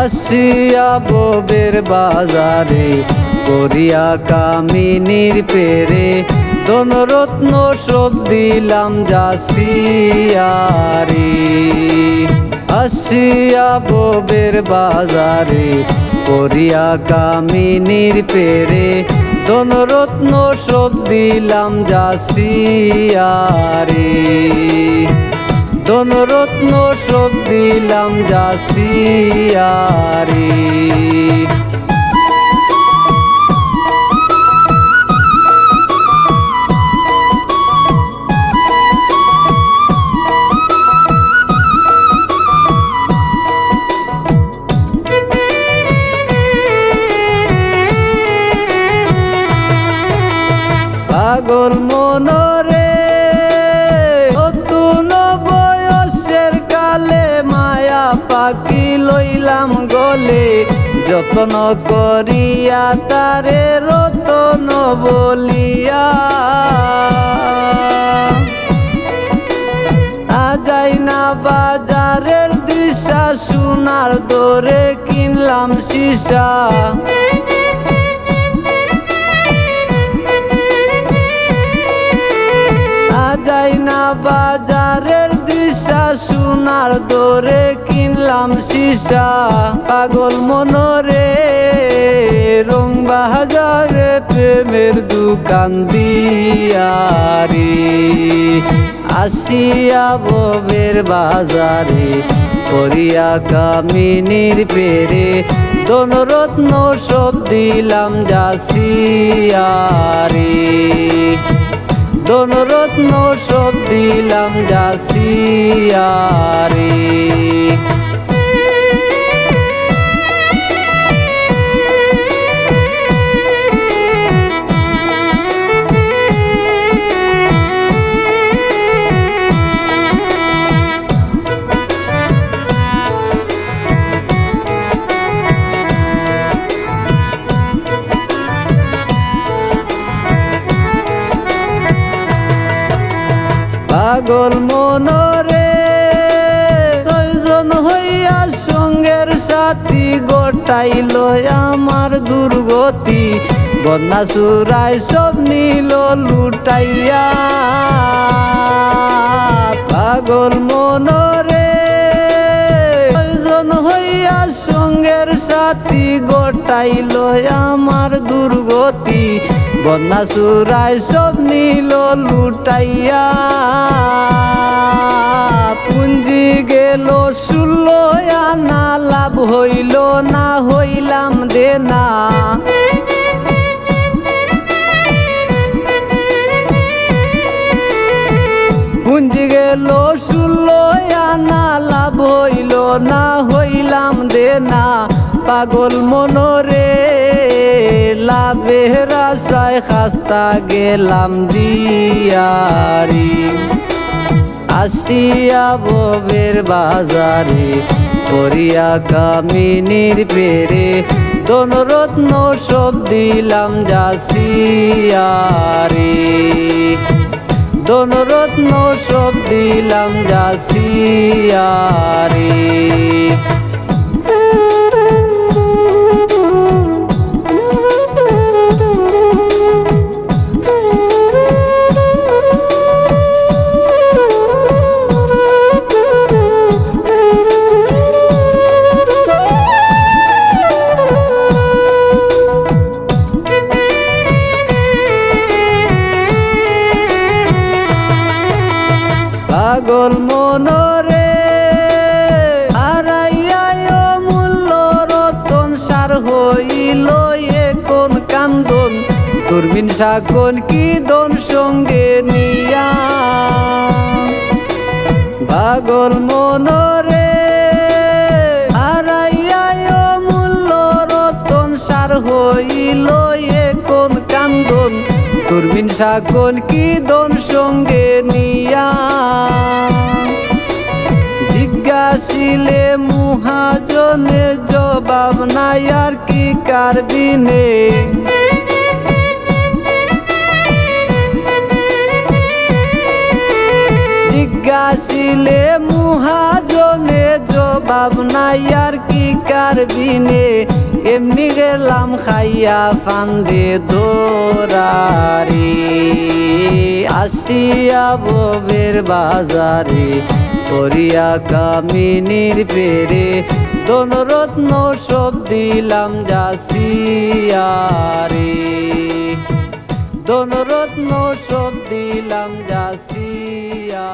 আসিয়া ববের বাজারে করিয়া কামিনীর পেরে, ধনরত্ন সব দিলাম যাসিয়ারে। আসিয়া ববের বাজারে করিয়া কামিনীর পেরে, ধনরত্ন সব দিলাম যাসিয়ারে। ধনরত্ন সব দিলাম যাসিয়ারে পাগল মনরে গলে যত্ন করিয়া তারে রতন বলিয়া। যাই না বাজারের দিশা সোনার দরে কিনলাম সীসা। আজাই না বাজারের দিশা, সোনার দরে কিনলাম সীসা। পাগল মনরে, রং বাজারে প্রেমের দোকান দিয়ারে আসিয়া ববের বাজারে, করিয়া কামিনীর পেরে। দনরত্ন সব দিলাম যাসিয়ারে দনরত্ন সব দিলাম যাসিয়ারে পাগল মনরে তৈজন হইয়া সঙ্গের সাথী গোটাইল আমার দুর্গতি। বন্যা সুরাই সব নীল লুটাইয়া। পাগল মনরে তৈজন হইয়া সঙ্গের সাথী গোটাইল আমার দুর্গতি। বন্যা সুরাই সব নীল লুটাইয়া। পুঞ্জি গেল ষোলো, আনা লাভ হইল না, হইলাম দেনা পুঞ্জি গেল ষোলো, আনা লাভ হইল না, হইলাম দেনা পাগল মনরে লাভের আশায় খাস্তা গেলাম দিয়ারি। আসিয়া ববের বাজারে, করিয়া কামিনীর পেরে, দনরত্ন সব দিলাম যাসিয়ারে দনরত্ন সব দিলাম যাসিয়ারে পাগল মনরে হারাইয়ায় মূল্য রতন, সার হইল কোন কান্দন। দুর্বিন শাকন কি দন সঙ্গে নিয়া? পাগল মনরে হারাইয়ায় মূল্য রতন, সার হইল কোন কান্দন। দুর্বিন শাকন কি দন সঙ্গে নিয়া? জিজ্ঞাসিলে মুহাজনে জবাব নাই আর কি জিজ্ঞাসা জিজ্ঞাসিলে মুহাজনে জবাব নাই আর কি কারবিনে এমনি গেলাম খাইয়া ফান্দে দোরারে, আসিয়া ববের বাজারে করিয়া কামিনীর পেরে দনরত্ন সব দিলাম যাসিয়ারে দনরত্ন সব দিলাম যাসিয়া